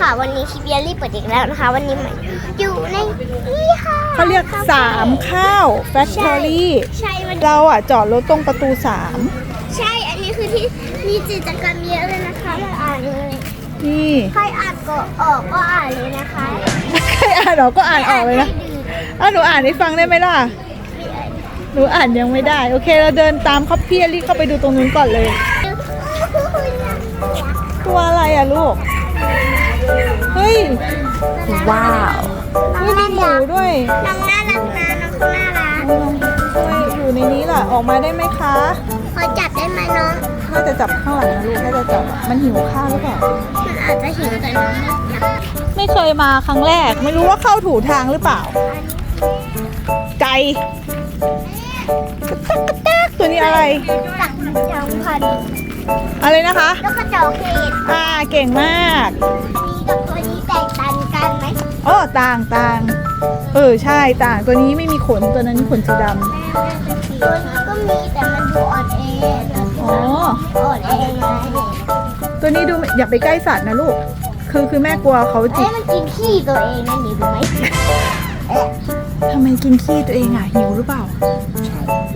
ค่ะ วันนี้คลิปเยลลี่เปิดอีกแล้วนะคะ วันนี้มันอยู่ในนี่ค่ะเขาเรียกสามข้าวแฟคทอรี่ใช่มันเราอะจอดรถตรงประตูสามใช่ อันนี้คือที่มีกิจกรรมเยอะเลยนะคะมาอ่านเลยนี่ใครอ่านก็ออกก็อ่านเลยนะคะใครอ่านเราก็อ่านออกเลยนะให้ดื่มอะหนูอ่านให้ฟังได้ไหมล่ะหนูอ่านยังไม่ได้ โอเคเราเดินตามเขาพี่เอลี่เข้าไปดูตรงนู้นก่อนเลย ตัวอะไรอะลูก เฮ้ย ว้าวเฮ้ยมีหมูด้วยน้องน่ารักนะน้องเขาน่ารักทำไมอยู่ในนี้ล่ะ ออกมาได้ไหมคะพอจับได้ไหมน้องถ้าจะจับข้างหลังนะลูกถ้าจะจับอะมันหิวข้าวหรือเปล่า มันอาจจะหิวแต่น้องไม่จับไม่เคยมาครั้งแรก ไม่รู้ว่าเข้าถูกทางหรือเปล่า ไก่กระตักกระตักตัวนี้อะไร จับจองพัน อะไรนะคะแล้วก็จอกเห็ดอ่าเก่งมากมีกับตัวนี้แตกต่างกันไหมโอ้ต่างต่างเออใช่ต่างตัวนี้ไม่มีขนตัวนั้นขนสีดตัวนี้ก็มีแต่มันดูอ่อนแอำอ๋อ อ่อนแอไงตัวนี้ดูอย่าไปใกล้สัตว์นะลูก คือคือแม่กลัวเขาจิเอ้กยมันกินขี้ตัวเองนั่นนี่รู้ไหม ทำไมกินขี้ตัวเองอะ หิวหรือเปล่า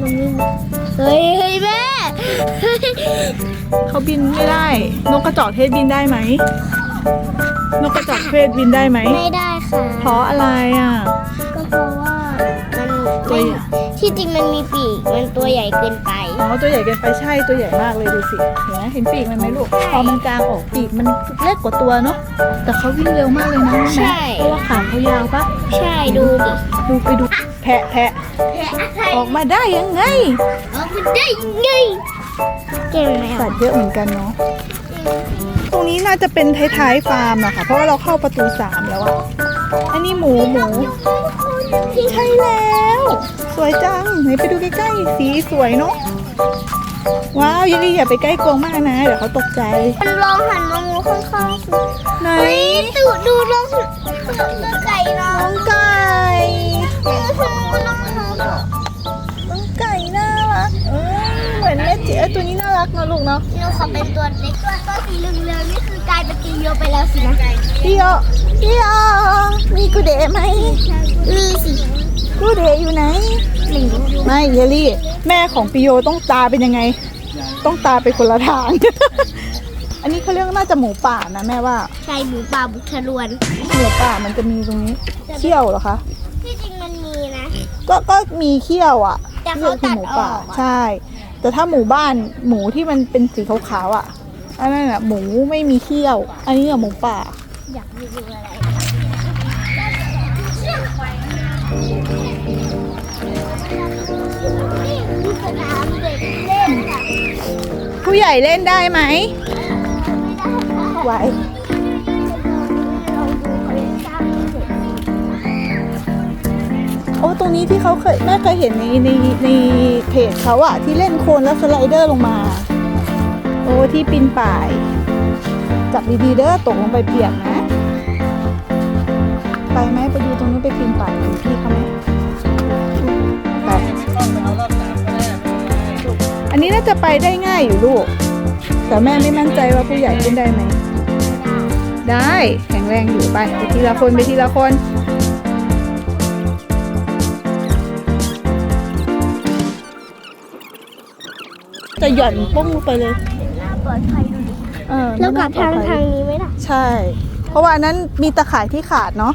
มันไม่เฮ้ยเฮ้ยแม่เขาบินไม่ได้ นกกระจอกเทศบินได้ไหม นกกระจอกเทศบินได้ไหม ไม่ได้ค่ะ เพราะอะไรอะ ก็เพราะว่ามันตัวใหญ่ ที่จริงมันมีปีก มันตัวใหญ่เกินไป อ๋อตัวใหญ่เกินไปใช่ตัวใหญ่มากเลยดูสิเห็นไหมเห็นปีกมันไหมลูกพอมันกลางออกปีกมันเล็กกว่าตัวเนาะแต่เขาวิ่งเร็วมากเลยนะใช่ เพราะว่าขาเขายาวปะใช่ดูดิดูไปดูแพะแพะแพะอะไรออกมาได้ยังไงออกมันได้ยังไงเก่งไหมสัอะตว์เยอะเหมือนกันเนาะตรงนี้น่าจะเป็นท้ายๆฟาร์มอะค่ะเพราะว่าเราเข้าประตูสามแล้วอะอันนี้หมูหมู ใช่แล้ว สวยจังไหนไปดูใกล้ๆสีสวยเนาะ ว้าวยิลลี่อย่าไปใกล้กรงมากนะ เดี๋ยวเขาตกใจ มันลองหันมามองข้างๆสิไหน เฮ้ยดูดูลองดูไก่น้อน้งองไก่น้องน้องน้องไก่น่ารักเอ้ยเหมือนแม่เจ๊ตัวนี้น่ารักนะลูกเนาะหนูขอเป็นตัวเล็กตัวตัวสีเหลืองๆนี่คือกลายเป็นตีโยไปแล้วสินะพี่อพี่อมีกูเดะไหมมีสิกูเดะอยู่ไหน หนึ่งไม่เยลลี่ แม่ของปิโยต้องตาเป็นยังไง ต้องตาไปคนละทาง อันนี้เขาเรียกว่าน่าจะหมูป่านะแม่ว่าใช่หมูป่าบุกทะลวนหมูป่ามันจะมีตรงนี้เขี้ยวเหรอคะที่จริงมันมีนะ ก็ก็มีเขี้ยวอะแต่เขาตัดหมูอป่าอกอะใช่ แต่ถ้าหมู่บ้านหมูที่มันเป็นสีขาวๆอะอันนั้นอะหมูไม่มีเขี้ยว อันนี้อะหมูป่าอยากดูอะไร ผู้ใหญ่เล่นได้ไหมไม่ได้ค่ะไหวลองดูเขาเล่นสร้างเสร็จโอ้ตรงนี้ที่เขาเคยแม่เคยเห็นในในในเพจเขาอะที่เล่นโคลนแล้วสไลเดอร์ลงมา โอ้ที่ปีนป่าย จับดีๆเด้อตกลงไปเปียกนะ นนี้น่าจะไปได้ง่ายอยู่ลูก แต่แม่ไม่มั่นใจว่าผู้ใหญ่ขึ้นได้ไหม ได้แข็งแรงอยู่ไปไปทีละคนไปทีละคนจะหย่อนปุ้งลงไปเลยน่าปลอดภัยดูดิเออแล้วกลับทางน่ปลอดภัทายงนี้ไหมล่ะ ใช่ เพราะว่าอันนั้นมีตะข่ายที่ขาดเนาะ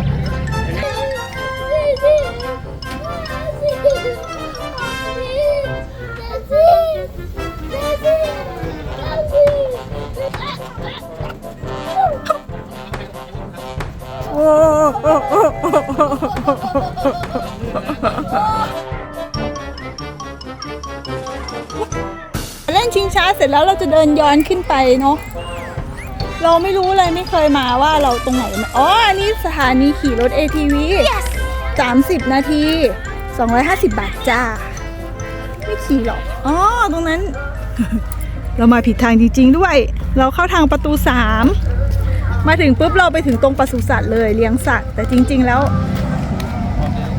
ร็จแล้วเราจะเดินย้อนขึ้นไปเนาะเราไม่รู้เลยไม่เคยมาว่าเราตรงไหนมาอ๋ออันนี้สถานีขี่รถ ATV 30นาที 250 บาทจ้า ไม่ขี่หรอกอ๋อตรงนั้น เรามาผิดทางจริงๆด้วย เราเข้าทางประตูสามมาถึงปุ๊บเราไปถึงตรงปศุสัตว์เลยเลี้ยงสัตว์ แต่จริง ๆ แล้ว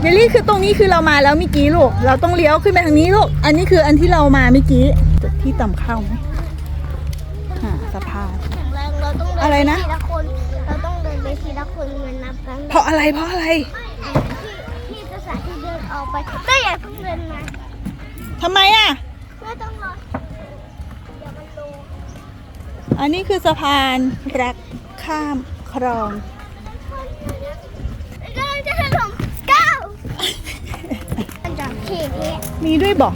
เยลลี่คือตรงนี้คือเรามาแล้วเมื่อกี้ลูก เราต้องเลี้ยวขึ้นไปทางนี้ลูก อันนี้คืออันที่เรามาเมื่อกี้จุด ที่ต่ำเข้าไหมหาสะพาน แข็งแรงเราต้องเดินอะไรนะ ทีละคนเราต้องเดินไปทีละคนเหมือนนับกันเพราะอะไรเพราะอะไรที่ที่ภาษาที่เดินออกไปก็อย่าเพิ่งเดินมาทำไมอะ ไม่ต้องรอเดี๋ยวมันโตอันนี้คือสะพานรักข้ามคลองกำลังจะถล่มก้าวมันจะเทเทมีด้วยบอก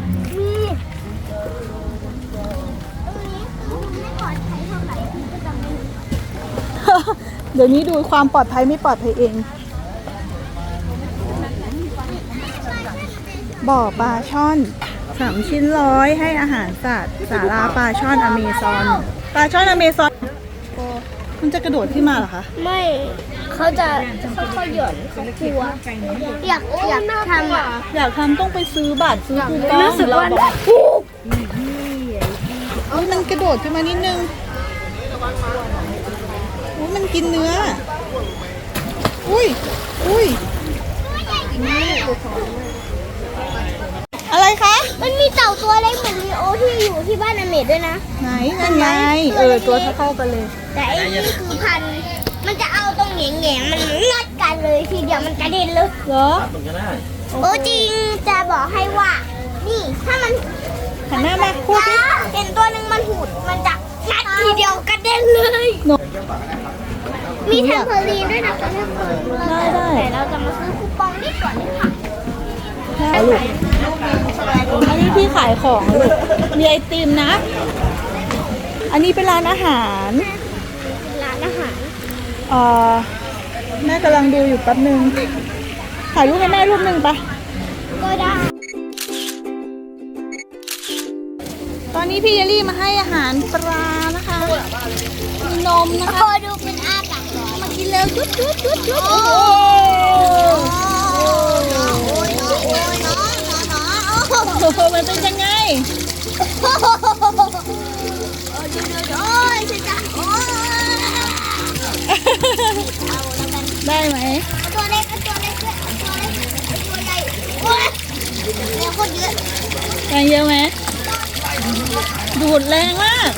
เดี๋ยวนี้ดูความปลอดภัยไม่ปลอดภัยเอง บ่อปลาช่อนสามชิ้นร้อยให้อาหารสัตว์สาราปลาช่อนอเมซอนปลาช่อนอเมซอนมันจะกระโดดขึ้นมาเหรอคะ ไม่เขาจะค่อยๆหย่อนเขากลัวอยากอยากทำอะอยากทำต้องไปซื้อบัตรซื้อคูปองรู้สึกว่าเราบอกอุ้ยมันกระโดดขึ้นมานิดนึงอุ้ ยมันกินเนื้อ อุ้ย อุ้ย อะไรคะ มันมีเต่าตัวเล็กเหมือนลีโอที่อยู่ที่บ้านอเมดด้วยนะ ไหนนั่นไงเออ ตัวเท่าๆกันเลย แต่ไอ้นี่คือพันธุ์มันจะเอาตรงแหง่งๆมันงัดกันเลยทีเดียวมันกระเด็นเลยเหรอโอ้จริงจะบอกให้ว่า นี่ถ้ามันหันหน้ามาพูดสิเห็นตัวหนึ่งมันหูดมันจะงัดทีเดียวกระเด็นเลยหนู มีเทมเพอรีนด้วยนะแต่เทมเพอรีนได้ได้ แต่เราจะมาซื้อคูปองนี่ก่อนเลยค่ะได้ลูกอันนี้ที่ขายของลูกมีไอติมนะ อันนี้เป็นร้านอาหารร้านอาหารเอ่อแม่กำลังดูอยู่แป๊บนึงถ่ายรูปให้แม่รูปหนึ่งปะก็ได้ ตอนนี้พี่เยลลี่มาให้อาหารปลานะคะ มีนมนะคะอดูเป็นอาปากร้อนมากินเร็วจุดจุดจุดจุดโอ้โอ้โหโอ้ยน้องโอ้ยน้องน้องน้องโอ้โหโอ้โหมันเป็นยังไงโอ้ยเดี๋ยวเดี๋ยวเดี๋ยวโอ้ยฉันจะโอ้ยเอาแล้วกันได้ไหมเอาตัวเล็กเอาตัวเล็กด้วยเอาตัวเล็กเอาตัวใหญ่โอ้ยเร็วคนเยอะแรงเยอะไหมดูดแรงมาก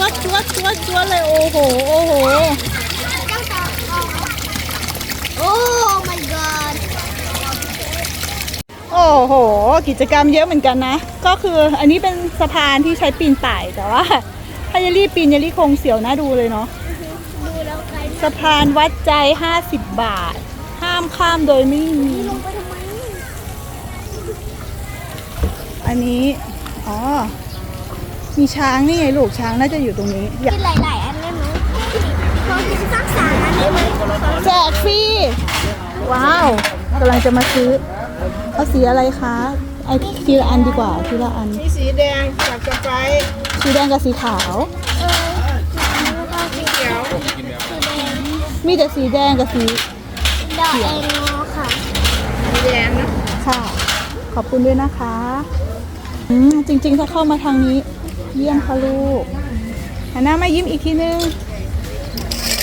วดจวดจวดจวดเลยโอ้โหโอ้โหเจ้าต่อโอ้ my god โอ้โห กิจกรรมเยอะเหมือนกันนะ ก็คืออันนี้เป็นสะพานที่ใช้ปีนป่ายแต่ว่าถ้าเยลลี่ปีนเยลลี่คงเสียวน่าดูเลยเนาะดูแล้วไกลสะพานวัดใจ 50 บาท ห้ามข้ามโดยไม่มี ลงไปทำไม อันนี้ อ๋อ มีช้างนี่ไงลูกช้างน่าจะอยู่ตรงนี้อยากกินหลาย ๆ อันได้ไหมขอกินสักสามอันได้ไหมแจกฟรีว้าวกำลังจะมาซื้อเอาสีอะไรคะเอาทีละอันดีกว่าทีละอันมีสีแดงกับสไปร์สีแดงกับสีขาวเออแล้วก็สีเขียวมีแต่สีแดงกับสีดอกเองค่ะสีแดงนะค่ะ ขอบคุณด้วยนะคะ อืมจริง ๆ ถ้าเข้ามาทางนี้ เยี่ยมค่ะลูกหันหน้ามายิ้มอีกทีนึง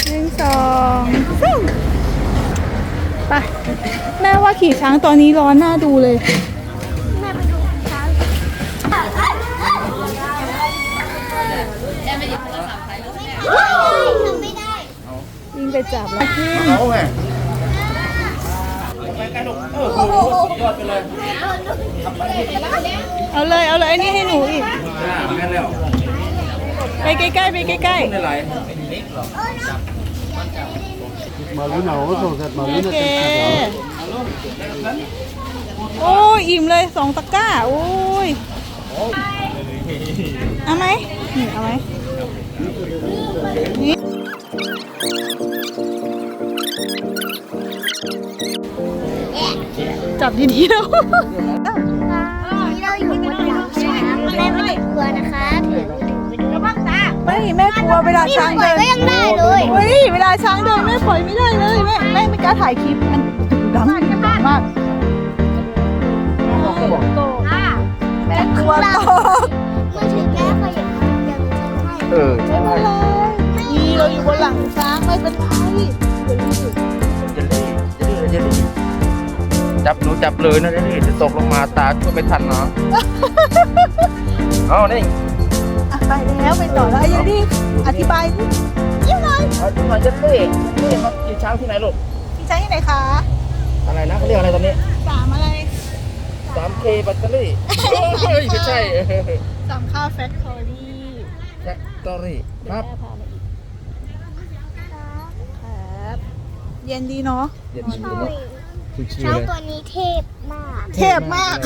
หนึ่งสองสามไปแม่ว่าขี่ช้างตอนนี้ร้อนหน้าดูเลย แม่ไปดูช้างทำไม่ได้วิ่งไปจับแล้วเขาไง เอาเลยเอาเลยอันนี้ให้หนูอีกแม่นแล้วไปใกล้ๆไปใกล้ไม่ไหล Marlene også, så at ๆโอ Marlene เค kan โอ้ยอิ่มเลยสองตะกร้าโอ้ยเอาไหมนี่เอาไหมนี่ จับดีๆแล้วนี่เราอยู่บนหลังช้างแม่ไม่ได้กลัวนะคะถือถือไปดูบ้างตาไม่แม่กลัวเวลาช้างเดินก็ยังได้เลยเฮ้ยเวลาช้างเดินแม่ปล่อยไม่ได้เลยแม่แม่ไม่กล้าถ่ายคลิปมันดังดังมากโตอนตกมือถือแม่เขาอย่างนั้นยังให้เออใช่ไหมนี่เราอยู่บนหลังช้างไม่เป็นไรเดี๋ยวนี้เจลลี่เจลลี่เจลลี่ จับหนูจับเลยนะเจลลี่จะตกลงมาตาช่วยไม่ทันเนาะเอานี่อะไปแล้วไปต่อแล้วยังดิอธิบายดิยังไงเอาดูหน่อยเจลลี่เจลลี่มาขี่ช้างที่ไหนลูกพี่ใช้ที่ไหนคะอะไรนะเขาเรียกอะไรตอนนี้สามอะไร 3K แบตเตอรี่เฮ้ยไม่ใช่สามข้าวแฟคทอรี่แบตเตอรี่ครับ ครับ เย็นดีเนาะ เย็นใช่ชิ วๆช้างเลยตัวนี้เทพมาก เทพมาก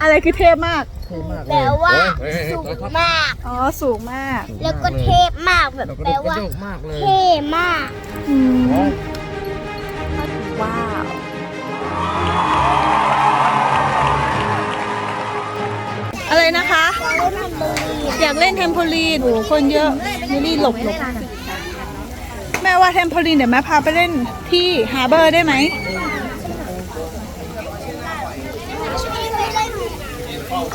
อะไรคือเทพมาก เท่มากเลยแปลว่าเฮ้ยเฮ้ยสูงเฮ้ยมาก อ๋อ สูงมากแล้วก็เทพมากแบบเราก็แปลดูกระว่าโดกมากเลย เท่มาก อืมโอ้ยว้าว อะไรนะคะอยากเล่นเทมโพลีนโอ้คนเยอะนี่รีหลบหลบแม่ว่าเทมโพลีนเดี๋ยวแม่พาไปเล่นที่ฮาร์เบอร์ได้ไหม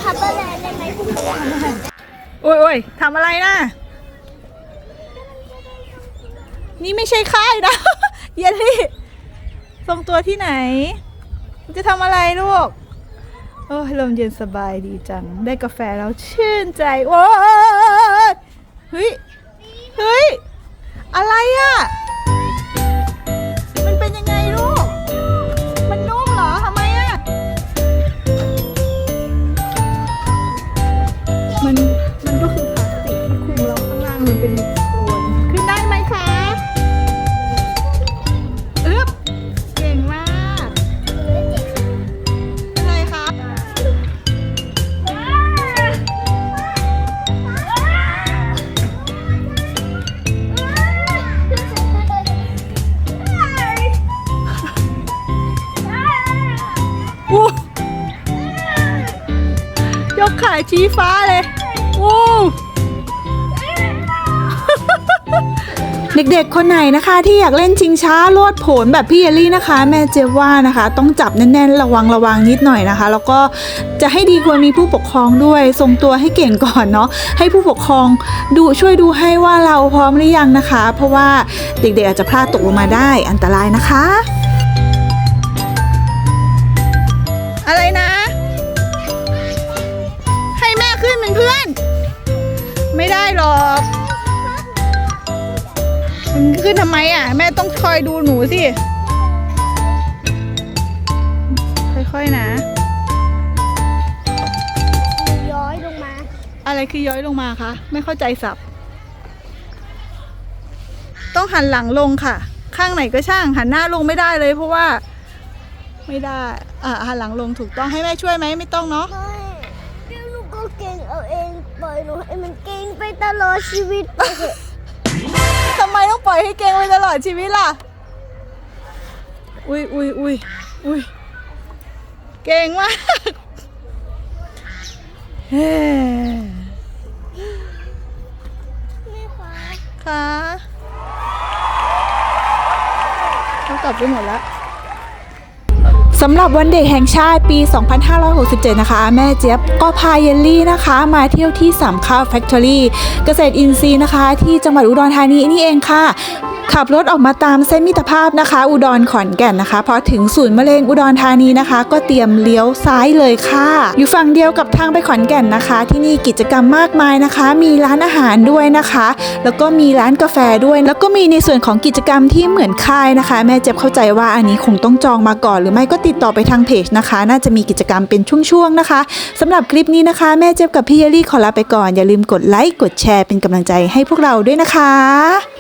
คับเบอร์แลนด์ได้ไหมโอ้ยโอ้ยทำอะไรนะ นี่ไม่ใช่ค่ายนะ เยลลี่ทรงตัวที่ไหน จะทำอะไรลูก โอ้ยลมเย็นสบายดีจัง ได้กาแฟแล้วชื่นใจ โอ้ยเฮ้ย เฮ้ย อะไรอะ่ะ ขาชี้ฟ้าเลยอู้เด็กๆ คนไหนนะคะ ที่อยากเล่นชิงช้าโลดโผนแบบพี่เยลลี่นะคะ แม่เจฟว่านะคะ ต้องจับแน่นๆ ระวังระวังนิดหน่อยนะคะ แล้วก็จะให้ดีควรมีผู้ปกครองด้วย ทรงตัวให้เก่งก่อนเนาะให้ผู้ปกครองดูช่วยดูให้ว่าเราพร้อมหรือยังนะคะ เพราะว่าเด็กๆอาจจะพลาดตกลงมาได้อันตรายนะคะ อะไรนะให้แม่ ขึ้นเป็นเพื่อน ไม่ได้หรอกขึ้นทำไมอะ แม่ต้องคอยดูหนูสิ ค่อยๆนะ ย้อยลงมา อะไรคือย้อยลงมาคะ ไม่เข้าใจสับ ต้องหันหลังลงค่ะ ข้างไหนก็ช่าง หันหน้าลงไม่ได้เลยเพราะว่า ไม่ได้ อะหันหลังลงถูกต้องให้แม่ช่วยไหมไม่ต้องเนาะ องปล่อยหนูให้มันเก่งไปตลอดชีวิตไปเถอะทำไมต้องปล่อยให้เก่งไปตลอดชีวิตล่ะ อุ้ยอุ้ยอุ้ยอุ้ยเก่งมากเฮ้แม่คะค่ะเขากลับไปหมดแล้ว สำหรับวันเด็กแห่งชาติปี 2567 นะคะ แม่เจี๊ยบก็พาเยลลี่นะคะ มาเที่ยวที่สามข้าวแฟคทอรี่เกษตรอินทรีย์นะคะ ที่จังหวัดอุดรธานีนี่เองค่ะ ขับรถออกมาตามเส้นมิตรภาพนะคะ อุดรขอนแก่นนะคะ พอถึงศูนย์มะเร็งอุดรธานีนะคะ ก็เตรียมเลี้ยวซ้ายเลยค่ะ อยู่ฝั่งเดียวกับทางไปขอนแก่นนะคะ ที่นี่กิจกรรมมากมายนะคะ มีร้านอาหารด้วยนะคะ แล้วก็มีร้านกาแฟด้วย แล้วก็มีในส่วนของกิจกรรมที่เหมือนค่ายนะคะ แม่เจ็บเข้าใจว่าอันนี้คงต้องจองมาก่อน หรือไม่ก็ติดต่อไปทางเพจนะคะ น่าจะมีกิจกรรมเป็นช่วงๆนะคะสำหรับคลิปนี้นะคะ แม่เจ็บกับพี่เยลลี่ขอลาไปก่อนอย่าลืมกดไลค์กดแชร์เป็นกำลังใจให้พวกเราด้วยนะคะ